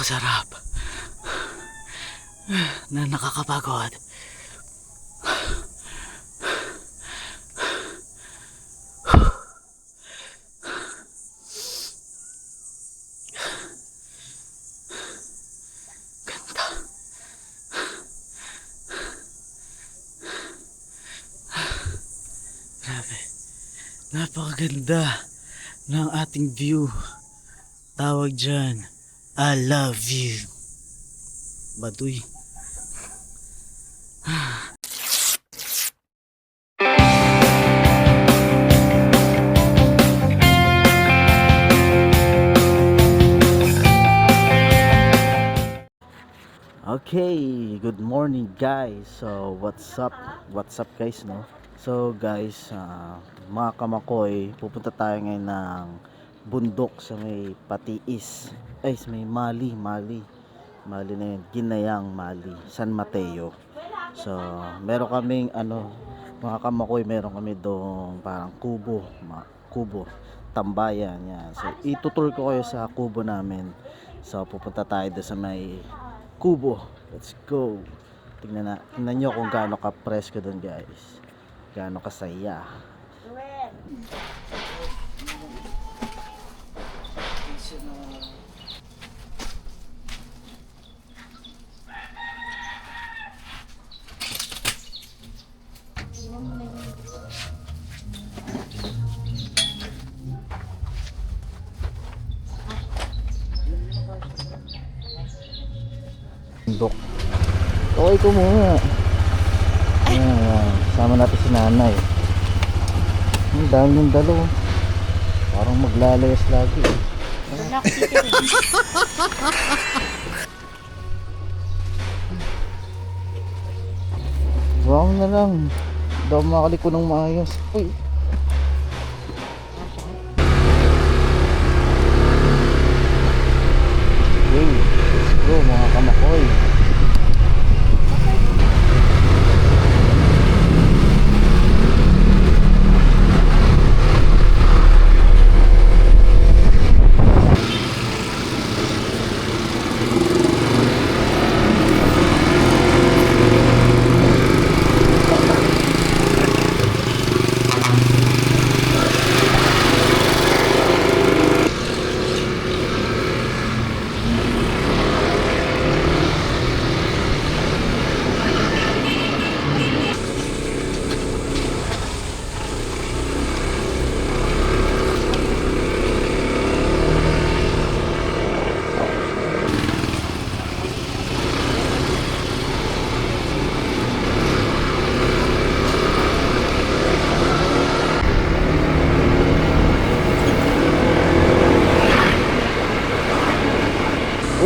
napakasarap. Na nakakapagod. Napakaganda ng ating view. Tawag dyan, I love you. Baduy. Okay, good morning guys. So, what's up? What's up guys, no? So, guys, ah, mga kamakoy, pupunta tayo ngayon ng bundok sa may Patiis. Ay, may Mali, Mali. Mali na yun, Ginayang Mali, San Mateo. So, meron kaming ano, mga kamakoy, meron kami doong parang kubo, mga kubo, tambayan, yan. So, itutur ko kayo sa kubo namin. So, pupunta tayo doon sa may kubo. Let's go. Tingnan na, tingnan nyo kung gaano ka presko doon, guys. Gaano kasaya. Bundok. Okay ko muna. Ayan, sama natin si nanay. Ang dami ng dalo. Parang maglalayas lagi. eh. Wow na lang. Hindi ako makaliko ng maayos. Uy. Okay, let's go mga kamakoy.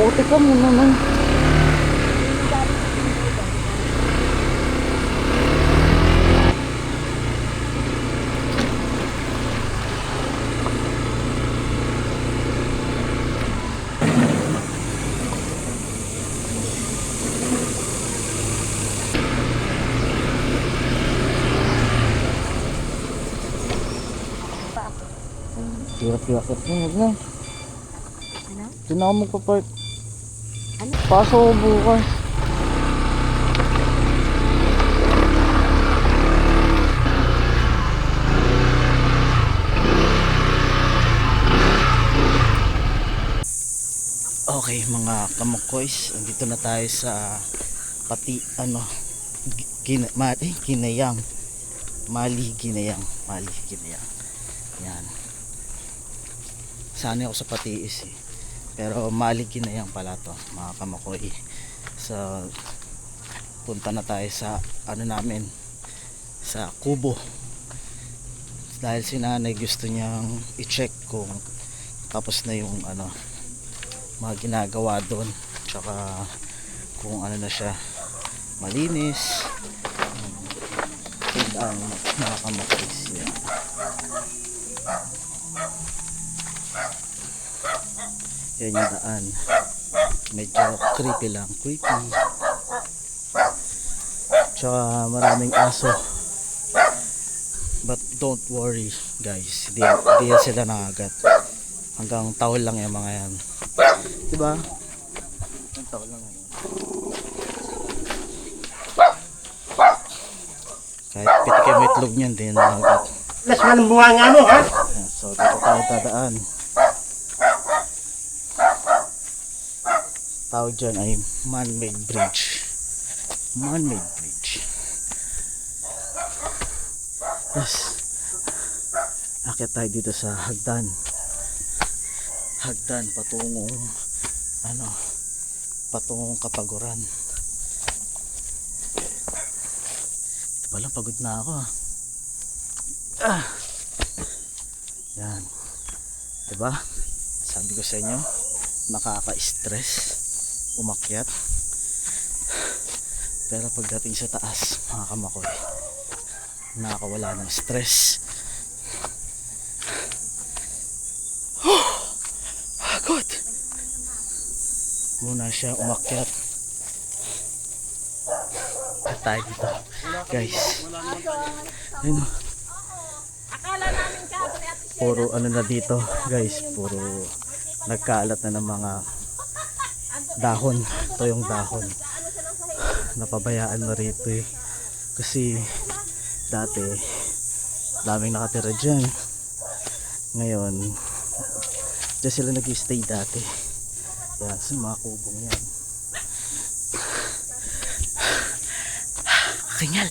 Oo, teka muna na. Hirap-hirap na. Ano? Doon ako magpa-park. Pasok ko. Okay mga kamukoys, andito na tayo sa pati ano gi- gina, ma, eh, ginayang. Mali ginayang mali ginayang. Yan. Sana ako sa patiis eh pero mali ginayang pala to mga kamakoy so punta na tayo sa ano namin sa kubo. Dahil si nanay gusto niyang i-check kung tapos na yung ano mga ginagawa doon. Tsaka kung ano na siya malinis. Yun ang mga kamakis yan yan yung daan medyo creepy lang creepy tsaka maraming aso but don't worry guys di, di yan sila nangagat hanggang taon lang yung mga yan diba Pakita ko lang ngayon. Kahit pitikin mo itlog niyan, di na nakagat. Las man ang bunga nga mo, ha? So, dito tayo dadaan. Tawag dyan ay man-made bridge. Man-made bridge. Yes. Akit tayo dito sa hagdan. Hagdan patungong ano, patungong kapaguran. Ito pala, pagod na ako ah. Ah. Yan. Diba? Sabi ko sa inyo, nakaka-stress umakyat. Pero pagdating sa taas, mga kamakoy, nakakawala ng stress. Pagod! Muna siya umakyat. At tayo dito. Guys. Ayun. Puro ano na dito guys. Puro nagkaalat na ng mga dahon. Ito yung dahon. Napabayaan na rito eh. Kasi dati daming nakatira dyan. Ngayon dyan sila nag-stay dati. Yan, sa mga kubong yan. Kingal!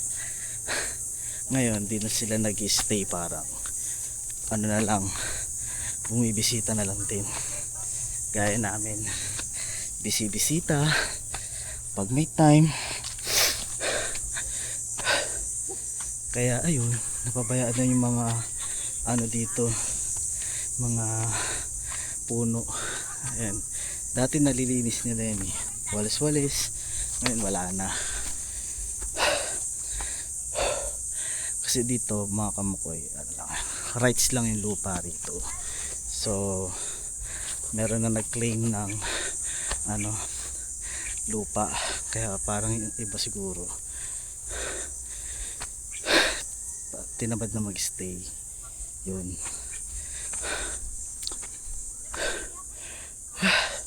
Ngayon, di na sila nag-stay parang ano na lang, bumibisita na lang din. Gaya namin, bisi-bisita, pag may time. Kaya ayun, napabayaan na yung mga ano dito, mga puno. Ayan. Dati nalilinis nila yan eh. Walis-walis. Ngayon wala na. Kasi dito mga kamukoy, ano lang, rights lang yung lupa rito. So, meron na nag-claim ng ano, lupa. Kaya parang iba siguro tinabad na mag-stay. Yun.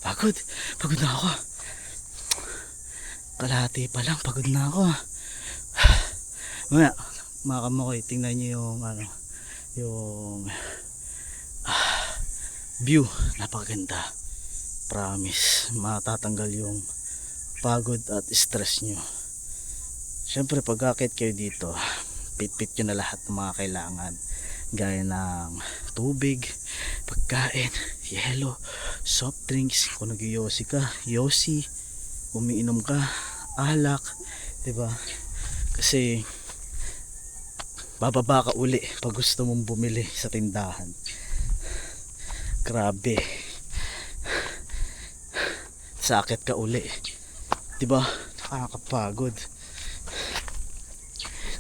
Pagod. Pagod na ako. Kalahati pa lang. Pagod na ako. Mga, mga kamoy, tingnan nyo yung ano, yung ah, view. Napakaganda. Promise. Matatanggal yung pagod at stress nyo. Siyempre, pag akit kayo dito, pit-pit nyo na lahat ng mga kailangan. Gaya ng tubig, pagkain, yelo, soft drinks, kung nag-yosi ka, yosi, umiinom ka, alak, ba? Kasi bababa ka uli pag gusto mong bumili sa tindahan. Grabe. Sakit ka uli. 'Di ba? Nakakapagod.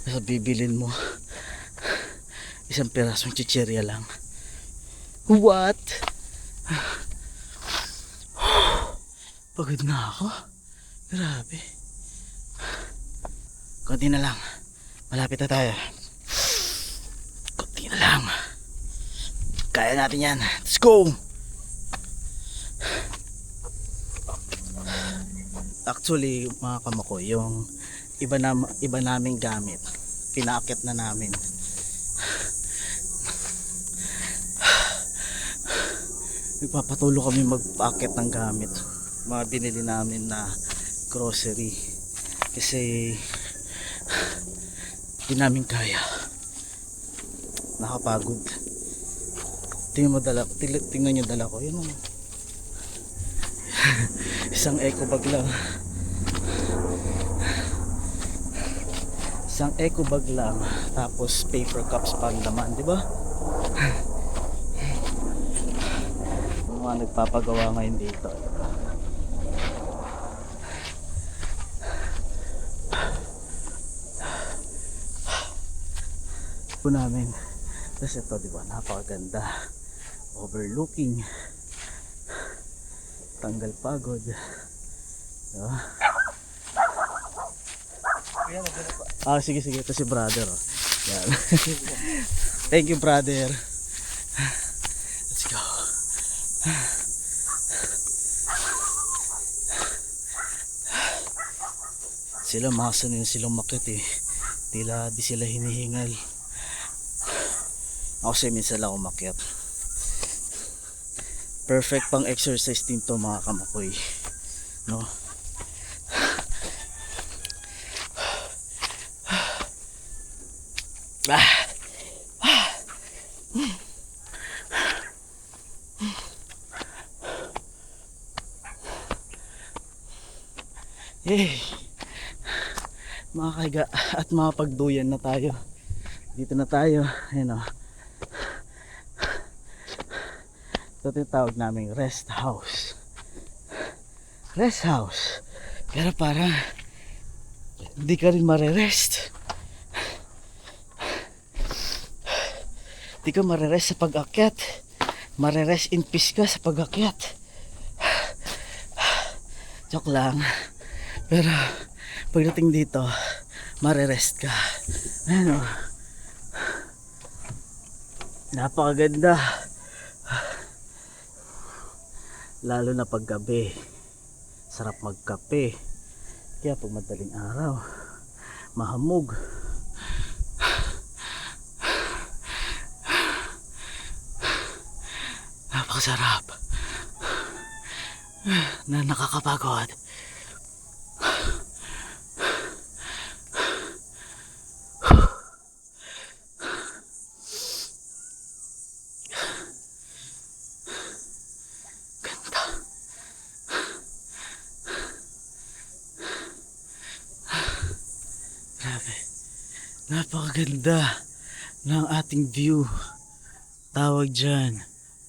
Nasa bibilin mo isang pirasong chichirya lang. What? Pagod na ako. Grabe. Konti na lang. Malapit na tayo. Konti na lang. Kaya natin yan. Let's go! Actually, mga kamako, yung iba, na, iba naming gamit, pinakit na namin. Nagpapatulo kami magpakit ng gamit. Mga binili namin na grocery. Kasi di namin kaya. Nakapagod. Tingnan mo dala, tingnan niyo dala ko. Yun. Isang eco bag lang. Isang eco bag lang. Tapos paper cups pang laman, di ba? Mga nagpapagawa ngayon dito. po namin. Tapos ito, di ba, napakaganda. Overlooking. Tanggal pagod. Diba? Ah, sige, sige. Ito si brother. Oh. Yan. Thank you, brother. Let's go. sila masa din silang makit eh tila di sila hinihingal ako kasi minsan lang umakyat perfect pang exercise din to mga kamakoy no ah. Eh, makakahiga at makapagduyan na tayo. Dito na tayo. Ayan o. Ito tinatawag naming rest house. Rest house. Pero parang hindi ka rin marerest. Hindi ka marerest sa pag-akyat. Marerest in peace ka sa pag-akyat. Joke lang. Pero pagdating dito, marerest ka. Ano? Napakaganda. Lalo na pag gabi. Sarap magkape. Kaya pag madaling araw, mahamog. Napakasarap. Na nakakapagod. Napakaganda ng ating view. Tawag dyan,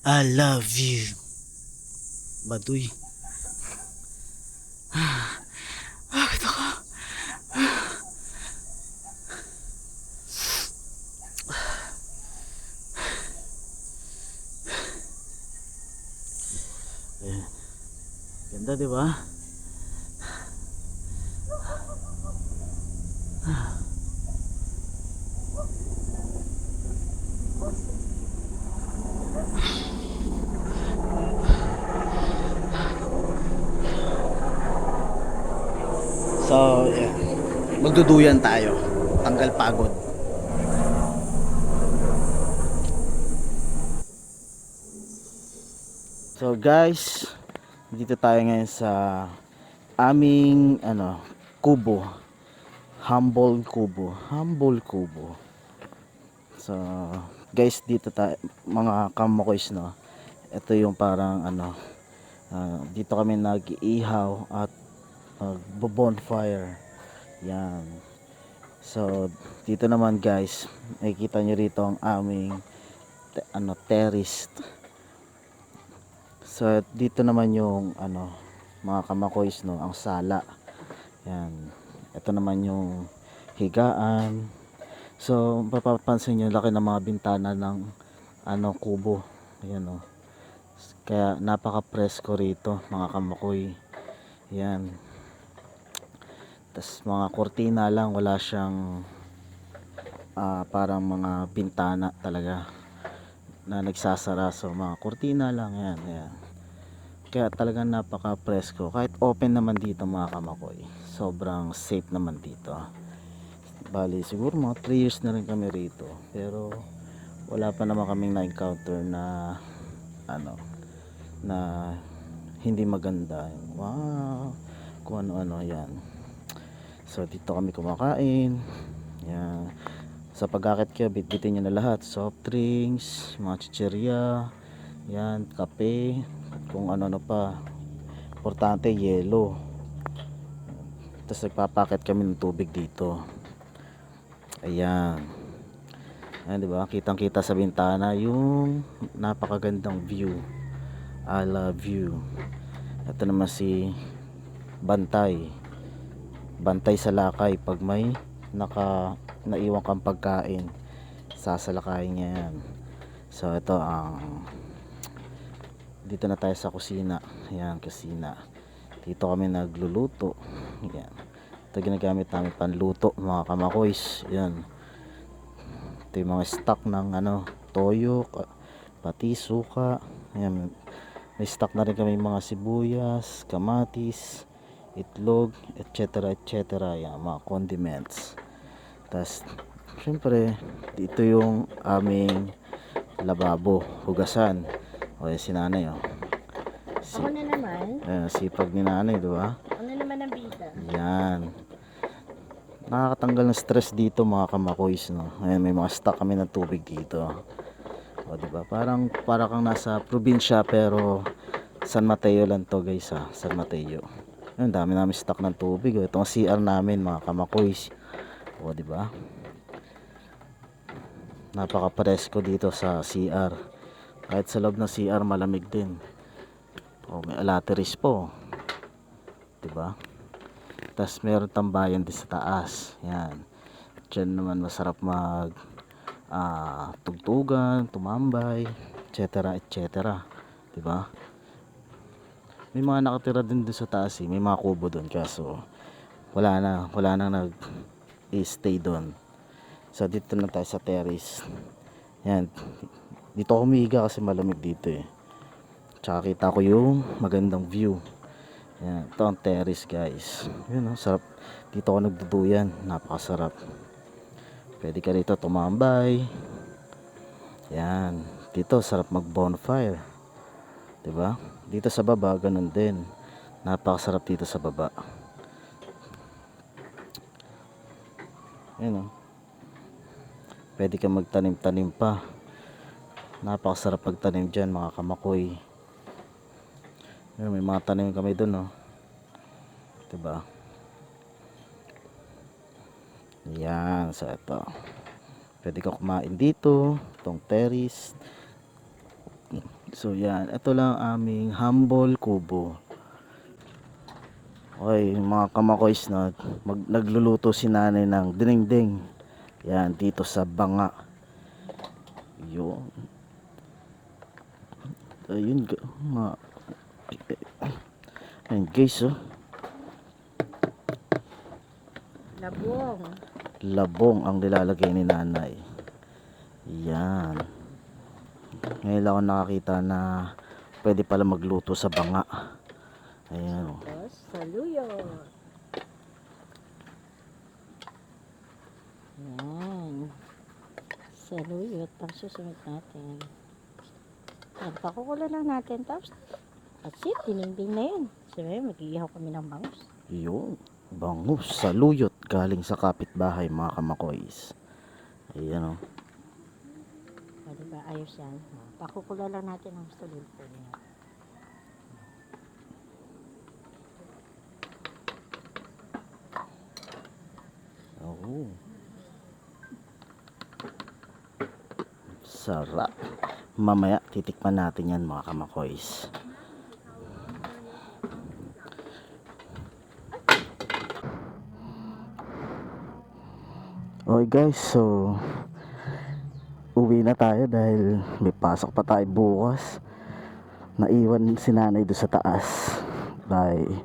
I love you. Baduy. Bakit ako? Ayan. Ganda, di ba? So, yeah. Magduduyan tayo. Tanggal pagod. So guys, dito tayo ngayon sa aming ano, kubo. Humble kubo. Humble kubo. So, guys, dito tayo mga kamokoys no. Ito yung parang ano, ah, dito kami nag-iihaw at bonfire yan. So dito naman guys makikita nyo rito ang aming te- ano terrace so dito naman yung ano mga kamakoys no ang sala. Yan. Ito naman yung higaan. So mapapansin nyo laki ng mga bintana ng ano kubo. Ayan o kaya napaka presko rito mga kamakoy yan tas mga kortina lang wala siyang ah, parang mga bintana talaga na nagsasara. So mga kortina lang yan, yan. kaya talagang napaka presko kahit open naman dito mga kamakoy sobrang safe naman dito. Bali siguro mga 3 years na rin kami rito. Pero wala pa naman kaming na-encounter na ano na hindi maganda. Wow kung ano-ano yan So dito kami kumakain. Yan. Sa pag-akit kayo, bitbitin nyo na lahat. Soft drinks, mga chicheria, yan, kape, kung ano-ano pa. Importante, yelo. Tapos nagpapakit kami ng tubig dito. Ayan. Ayan, di ba? Kitang-kita sa bintana yung napakagandang view. I love you. Ito naman si Bantay bantay sa lakay pag may naka naiwan kang pagkain. Sasalakayin niya yan. So ito ang dito na tayo sa kusina. Yan kusina. Dito kami nagluluto. Yan. Ito ginagamit namin panluto mga kamakoys. Yan. Ito yung mga stock ng ano toyo pati suka. Yan. May stock na rin kami mga sibuyas kamatis itlog, etc. etc. Yan, mga condiments. Tapos, syempre, dito yung aming lababo, hugasan. O, yan si nanay, oh. Si, Ako na naman. ayan, sipag ni nanay, di ba? Ako na naman ang bida. Yan. Nakakatanggal ng stress dito mga kamakoys, no? Ayan, may mga stock kami ng tubig dito. O, di ba? Parang, para kang nasa probinsya, pero San Mateo lang to, guys, ha? San Mateo. Ayun, dami namin stock ng tubig. oh. Ito ang CR namin, mga kamakoys. O, di ba? Napaka-presko dito sa CR. Kahit sa loob ng CR, malamig din. O, may alateris po. Di ba? Tapos meron tambayan din sa taas. Yan. Diyan naman masarap mag ah, tugtugan, tumambay, etc. etc. 'Di ba? May mga nakatira din doon sa taas, eh. may mga kubo doon kaso wala na, wala nang nag stay doon. So dito na tayo sa terrace. Yan. Dito ako humiga kasi malamig dito eh. Tsaka kita ko yung magandang view. Yan, ito ang terrace guys. Yun oh, sarap. Dito ako nagduduyan. Napakasarap. Pwede ka rito tumambay. Yan. Dito sarap mag bonfire. 'Di ba? Dito sa baba ganun din. Napakasarap dito sa baba. Yan oh. Pwede ka magtanim-tanim pa. Napakasarap magtanim dyan mga kamakoy. Ayun, may mga tanim kami doon, no. 'Di ba? Yan, sa ito. Pwede ka kumain dito, itong terrace. So yan, ito lang aming humble kubo. Okay, mga kamakoys na mag, nagluluto si nanay ng dinding. Yan, dito sa banga. Yun. Ayun, ga- mga Ayan guys oh, Labong. labong ang nilalagay ni nanay. Yan. Ngayon lang ako nakakita na pwede pala magluto sa banga. Ayan oh. Tapos, saluyo. Yan. Saluyo. Tapos susunod natin. Yan, pakukulo lang natin. Tapos, that's it. Tininding na yan. Siyempre, mag-iihaw kami ng bangus. Yung bangus sa luyot galing sa kapitbahay mga kamakoys. Ayan oh. O, diba? Ayos yan. O, Pakukulo lang natin ang salud po niya. Oo. Sarap. Mamaya titikman natin yan mga kamakoys. Okay guys, so uwi na tayo dahil may pasok pa tayo bukas. Naiwan si nanay doon sa taas dahil,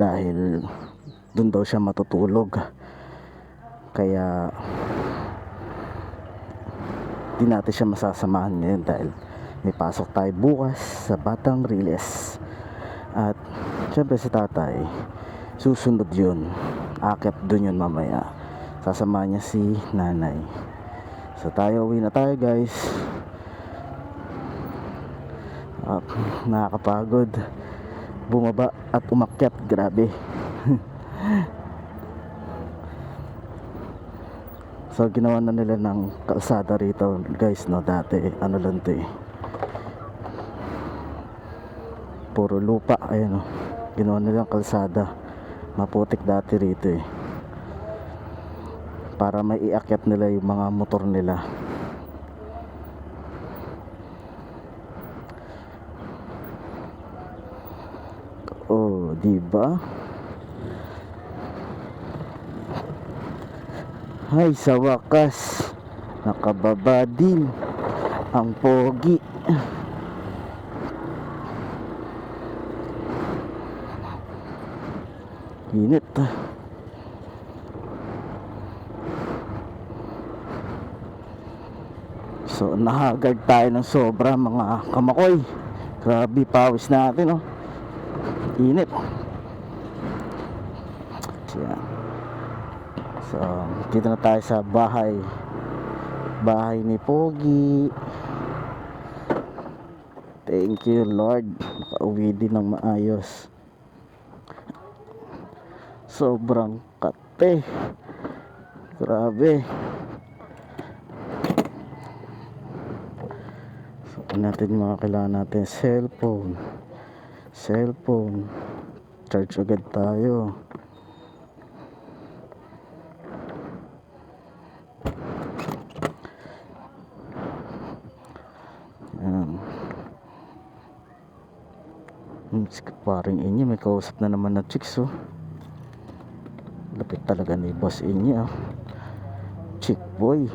dahil doon daw siya matutulog. Kaya di natin siya masasamahan ngayon dahil may pasok tayo bukas sa Batang Riles. At syempre sa tatay, susunod yun. Akit dun yun mamaya. Sasamahan niya si nanay. So tayo uwi na tayo guys. At nakakapagod. Bumaba at umakyat. Grabe. So ginawa na nila ng kalsada rito guys no dati ano lang to eh. Puro lupa ayun oh. Ginawa nila ng kalsada. Maputik dati rito eh. Para may iakyat nila yung mga motor nila. Oh, di ba? Ay, sa wakas, nakababa din ang pogi. Init. So, nahagard tayo ng sobra mga kamakoy. Grabe, pawis natin, oh. Init. Yan. So, dito na tayo sa bahay. Bahay ni Pogi. Thank you, Lord. Nakauwi din ng maayos. Sobrang kate. Grabe. Natin mga kailangan natin. Cellphone. Cellphone. Charge agad tayo. Ayan. Hmm, paring inyo, may kausap na naman na chicks oh. Lapit talaga ni boss inyo ah. Chick boy.